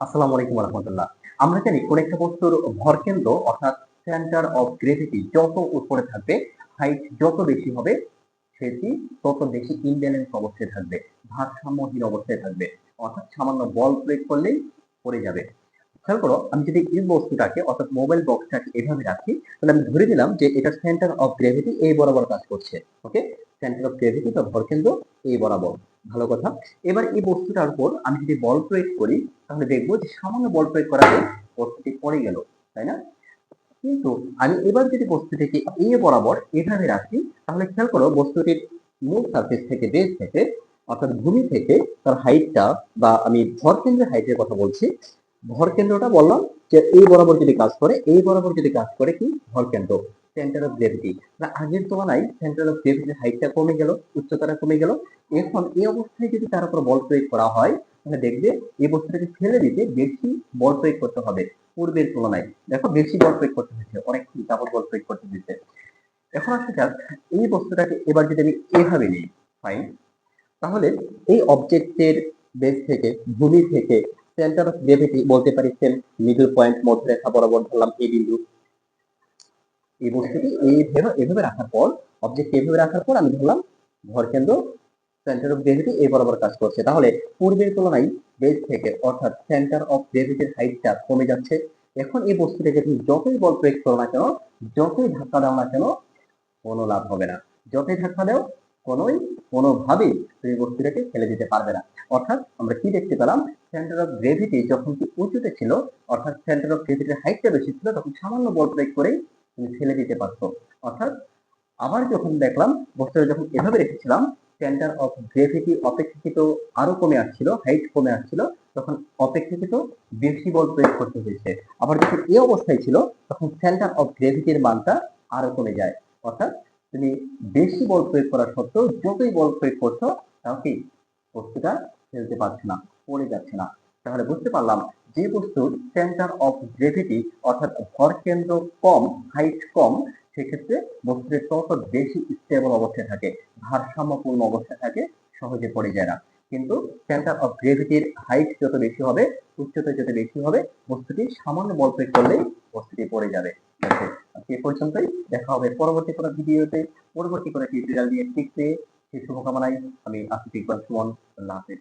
আসসালামু আলাইকুম রহমতুল্লাহ আমরা জানি কোন একটা বস্তুর ভরকেন্দ্র অর্থাৎ সেন্টার অফ গ্রেভিটি যত উপরে থাকবে হাইট যত বেশি হবে, সেটি তত বেশি ইমব্যালেন্স অবস্থায় থাকবে, ভারসাম্যহীন অবস্থায় থাকবে, অর্থাৎ সামান্য বল প্রয়োগ করলেই পড়ে যাবে। খেয়াল করো, আমি যদি এই বস্তুটাকে, অর্থাৎ মোবাইল বক্সটাকে এভাবে রাখি, তাহলে আমি ধরে নিলাম যে এটা সেন্টার অফ গ্রেভিটি এই বরাবর কাজ করছে ওকে সেন্টার অফ গ্রেভিটি বা ভরকেন্দ্র এই বরাবর, ভালো কথা। এবার এই বস্তুটার উপর আমি যদি বল প্রয়োগ করি তাহলে দেখব যে সামান্য বল প্রয়োগ করাতে বস্তুটি পড়ে গেল, তাই না? কিন্তু আমি এবার যদি বস্তুটিকে এ বরাবর এভাবে রাখি, তাহলে খেয়াল করো বস্তুটির মূল সার্ফেস থেকে বেস থেকে, অর্থাৎ ভূমি থেকে তার হাইটটা বা আমি ভর কেন্দ্রের হাইটের কথা বলছি, ভর কেন্দ্রটা বললাম যে এই বরাবর যদি কাজ করে এই বরাবর যদি কাজ করে কি? ভর কেন্দ্র সেন্টার অফ গ্রেভিটি আগের তুলনায় সেন্টার অফ গ্রেভিটির হাইটটা কমে গেল, উচ্চতাটা কমে গেল, এখন এই অবস্থায় যদি তার উপর বল প্রয়োগ করা হয় তাহলে দেখবে এই বস্তুটাকে ফেলে দিতে বেশি বল প্রয়োগ করতে হবে পূর্বের তুলনায়। দেখো বেশি বল প্রয়োগ করতে হয়েছে, অনেক ডাবল বল প্রয়োগ করতে হয়েছে। এখন আসা যাক এই বস্তুটাকে এবার যদি আমি এভাবে নিই ফাইন তাহলে এই অবজেক্টের বেস থেকে, ভূমি থেকে সেন্টার অফ গ্রেভিটি বলতে পারি সেম মিডল পয়েন্ট মধ্যরেখা বরাবর ধরলাম এই বিন্দু। এই বস্তুটি এইভাবে এভাবে রাখার পর অবজেক্ট এভাবে রাখার পর আমি ধরলাম ভরকেন্দ্র সেন্টার অফ গ্রেভিটি এই বরাবর কাজ করছে। তাহলে পূর্বের তুলনায় বেস থেকে অর্থাৎ সেন্টার অফ গ্রেভিটির হাইটটা কমে যাচ্ছে। এখন এই বস্তুটাকে তুমি যতই বল প্রয়োগ করো না কেন, যতই ধাক্কা দাও না কেন, কোনো লাভ হবে না। যতই ধাক্কা দাও, কোনোই, কোনোভাবেই তুমি বস্তুটাকে ফেলে দিতে পারবে না। অর্থাৎ আমরা কি দেখতে পেলাম? সেন্টার অফ গ্রেভিটি যখন কি উঁচুতে ছিল, অর্থাৎ সেন্টার অফ গ্রেভিটির হাইটটা বেশি ছিল, তখন সামান্য বল প্রয়োগ করেই তুমি ফেলে দিতে পারতো। অর্থাৎ আবার যখন দেখলাম, বস্তুটা যখন এভাবে রেখেছিলাম সেন্টার অফ গ্রেভিটি অপেক্ষাকৃত আরও কমে আসছিল হাইট কমে আসছিল, তখন অপেক্ষাকৃত বেশি বল প্রয়োগ করতে হয়েছে। আবার যখন এই অবস্থায় ছিল, তখন সেন্টার অফ গ্রেভিটির মানটা আরও কমে যায়। অর্থাৎ তুমি বেশি বল প্রয়োগ করা সত্ত্বেও যতই বল প্রয়োগ করছ তাও বস্তুটা ফেলতে পারছে না, পড়ে যাচ্ছে না। তাহলে বুঝতে পারলাম যে বস্তুর সেন্টার অফ গ্রেভিটি অর্থাৎ ভর কেন্দ্র কম হাইট কম সেক্ষেত্রে বস্তুটি তত বেশি স্টেবল অবস্থায় থাকে, ভারসাম্যপূর্ণ অবস্থায় থাকে, সহজে পড়ে যায় না। কিন্তু সেন্টার অফ গ্রেভিটির হাইট যত বেশি হবে, উচ্চতা যত বেশি হবে, বস্তুটি সামান্য বল প্রয়োগ করলেই বস্তুটি পড়ে যাবে। আজকে এ পর্যন্তই। দেখা হবে পরবর্তী কোনো ভিডিওতে। পরবর্তী কোনো টিউটোরিয়াল নিয়ে। শিখতে সেই শুভকামনায়। আমি আসিফ ইকবাল সুমন। আল্লাহ হাফিজ।